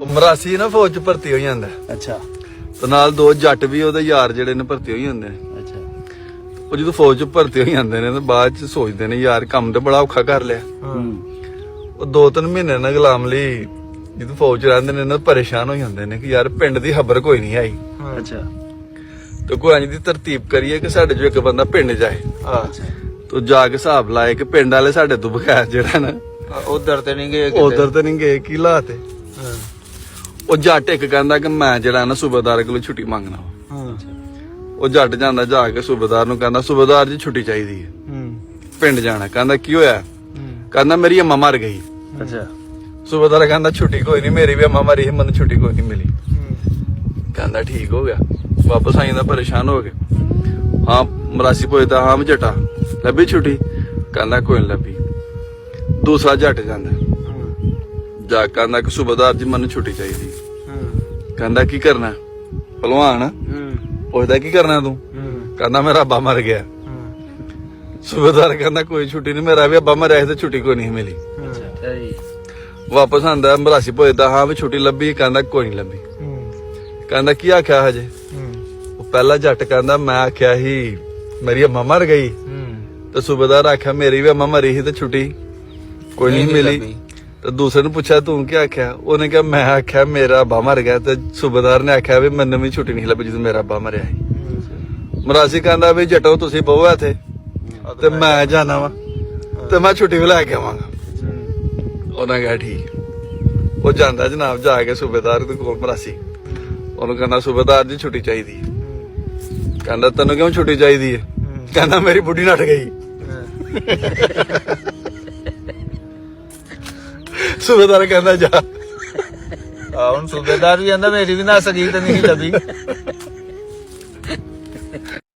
ਉਹ ਮਰਾਸੀ ਨਾ ਫੌਜ ਚ ਭਰਤੀ ਹੋ ਜਾਂਦਾ। ਅੱਛਾ। ਤੇ ਨਾਲ ਦੋ ਜੱਟ ਵੀ ਉਹਦੇ ਯਾਰ ਜਿਹੜੇ ਨੇ ਭਰਤੀ ਹੋਈ ਹੁੰਦੇ ਨੇ ਅੱਛਾ। ਉਹ ਜਦੋਂ ਫੌਜ ਚ ਭਰਤੀ ਹੋ ਜਾਂਦੇ ਨੇ ਤੇ ਬਾਅਦ ਚ ਸੋਚਦੇ ਨੇ ਯਾਰ ਕੰਮ ਤੇ ਬੜਾ ਔਖਾ ਕਰ ਲਿਆ। ਹੂੰ। ਉਹ ਦੋ ਤਿੰਨ ਮਹੀਨੇ ਨਾਲ ਗੁਲਾਮ ਲਈ ਜਦੋਂ ਫੌਜ ਚ ਰਹਿੰਦੇ ਨੇ ਨਾ ਪਰੇਸ਼ਾਨ ਹੋ ਜਾਂਦੇ ਨੇ ਕਿ ਯਾਰ ਪਿੰਡ ਦੀ ਖਬਰ ਕੋਈ ਨਹੀਂ ਆਈ। ਅੱਛਾ। ਤੇ ਕੋਈ ਦੀ ਤਰਤੀਬ ਕਰੀਏ ਕਿ ਸਾਡੇ ਚੋਂ ਇੱਕ ਬੰਦਾ ਪਿੰਡ ਜਾਏ। ਅੱਛਾ। ਤੋ ਜਾ ਕੇ ਹਿਸਾਬ ਲਾਏ ਕਿ ਪਿੰਡ ਵਾਲੇ ਸਾਡੇ ਤੋਂ ਬਗੈਰ ਜਿਹੜਾ ਨਾ ਉਧਰ ਤੇ ਨਹੀਂ ਗਏ ਉਧਰ ਤੇ ਨਹੀਂ ਗਏ ਕੀ ਲਾਤੇ ਉਹ ਜੱਟ ਇੱਕ ਕਹਿੰਦਾ ਕਿ ਮੈਂ ਜਿਹੜਾ ਨਾ ਸੂਬੇਦਾਰ ਕੋਲ ਛੁੱਟੀ ਮੰਗਣਾ ਵਾ। ਹਾਂ। ਉਹ ਜੱਟ ਜਾਂਦਾ ਜਾ ਕੇ ਸੂਬੇਦਾਰ ਨੂੰ ਕਹਿੰਦਾ ਸੂਬੇਦਾਰ ਜੀ ਛੁੱਟੀ ਚਾਹੀਦੀ ਹੈ। ਹੂੰ। ਪਿੰਡ ਜਾਣਾ। ਕਹਿੰਦਾ ਕੀ ਹੋਇਆ? ਕਹਿੰਦਾ ਮੇਰੀ ਅੰਮਾ ਮਰ ਗਈ। ਅੱਛਾ। ਸੂਬੇਦਾਰ ਕਹਿੰਦਾ ਛੁੱਟੀ ਕੋਈ ਨਹੀਂ ਮੇਰੀ ਵੀ ਅੰਮਾ ਮਰੀ ਸੀ ਮੈਨੂੰ ਛੁੱਟੀ ਕੋਈ ਨਹੀਂ ਮਿਲੀ। ਕਹਿੰਦਾ ਠੀਕ ਹੋ ਗਿਆ। ਵਾਪਸ ਆਈ ਜਾਂਦਾ ਪਰੇਸ਼ਾਨ ਹੋ ਕੇ ਹਾਂ ਮਰਾਸੀ ਪੁੱਛਦਾ ਹਾਂ ਜਟਾ ਲੱਭੀ ਛੁੱਟੀ? ਕਹਿੰਦਾ ਕੋਈ ਨਹੀਂ ਲੱਭੀ। ਦੂਸਰਾ ਜੱਟ ਜਾਂਦਾ। ਜਾ ਕਹਿੰਦਾ ਕਿ ਸੂਬੇਦਾਰ ਜੀ ਮੈਨੂੰ ਛੁੱਟੀ ਚਾਹੀਦੀ। ਕਹਿੰਦਾ ਕੀ ਕਰਨਾ ਪਹਿਲਵਾਨ ਪੁੱਛਦਾ ਕੀ ਕਰਨਾ ਤੂੰ? ਕਹਿੰਦਾ ਮੇਰਾ ਅੱਬਾ ਮਰ ਗਿਆ। ਸੂਬੇਦਾਰ ਕਹਿੰਦਾ ਕੋਈ ਛੁੱਟੀ ਨਹੀਂ ਮੇਰਾ ਵੀ ਅੱਬਾ ਮਰਿਆ ਤੇ ਛੁੱਟੀ ਕੋਈ ਨਹੀਂ ਮਿਲੀ। ਅੱਛਾ। ਜੀ। ਵਾਪਸ ਆਂਦਾ ਮਰਾਸੀ ਪੁੱਛਦਾ ਹਾਂ ਵੀ ਛੁੱਟੀ ਲੱਭੀ? ਕਹਿੰਦਾ ਕੋਈ ਨਹੀਂ ਲੱਭੀ। ਕਹਿੰਦਾ ਕੀ ਆਖਿਆ ਹਜੇ? ਉਹ ਪਹਿਲਾ ਜੱਟ ਕਹਿੰਦਾ ਮੈਂ ਆਖਿਆ ਸੀ ਮੇਰੀ ਅੰਮਾ ਮਰ ਗਈ। ਤੇ ਸੂਬੇਦਾਰ ਆਖਿਆ ਮੇਰੀ ਵੀ ਅੰਮਾ ਮਰੀ ਸੀ ਤੇ ਛੁੱਟੀ ਕੋਈ ਨਹੀਂ ਮਿਲੀ। ਤੇ ਦੂਸਰੇ ਨੂੰ ਪੁੱਛਿਆ ਤੂੰ ਕੀ ਆਖਿਆ? ਉਹਨੇ ਕਿਹਾ ਮੈਂ ਆਖਿਆ ਮੇਰਾ ਅੱਬਾ ਮਰ ਗਿਆ ਤੇ ਸੂਬੇਦਾਰ ਨੇ ਆਖਿਆ ਵੀ ਮੈਨੂੰ ਵੀ ਛੁੱਟੀ ਨਹੀਂ ਲੱਭੀ ਜਦੋਂ ਮੇਰਾ ਅੱਬਾ ਮਰਿਆ ਸੀ। ਮਰਾਸੀ ਕਹਿੰਦਾ ਵੀ ਜੱਟੋ ਤੁਸੀਂ ਬਹੁ ਇੱਥੇ। ਤੇ ਮੈਂ ਜਾਣਾ ਵਾ। ਤੇ ਮੈਂ ਛੁੱਟੀ ਵੀ ਲੈ ਕੇ ਆਵਾਂਗਾ। ਉਹਨਾਂ ਕਿਹਾ ਠੀਕ। ਉਹ ਜਾਂਦਾ ਜਨਾਬ ਜਾ ਕੇ ਸੂਬੇਦਾਰ ਦੇ ਕੋਲ ਮਰਾਸੀ। ਉਹਨੂੰ ਕਹਿੰਦਾ ਸੂਬੇਦਾਰ ਜੀ ਛੁੱਟੀ ਚਾਹੀਦੀ ਹੈ। ਕਹਿੰਦਾ ਤੈਨੂੰ ਕਿਉਂ ਛੁੱਟੀ ਚਾਹੀਦੀ ਹੈ? ਕਹਿੰਦਾ ਮੇਰੀ ਬੁੱਢੀ ਨੱਠ ਗਈ। ਸੂਬੇਦਾਰ ਕਹਿੰਦਾ ਜਾ। ਆ ਹੁਣ ਸੂਬੇਦਾਰ ਵੀ ਕਹਿੰਦਾ, ਮੇਰੀ ਵੀ ਨਾ ਸਗੀ ਤੇ ਨਹੀਂ ਲੱਭੀ।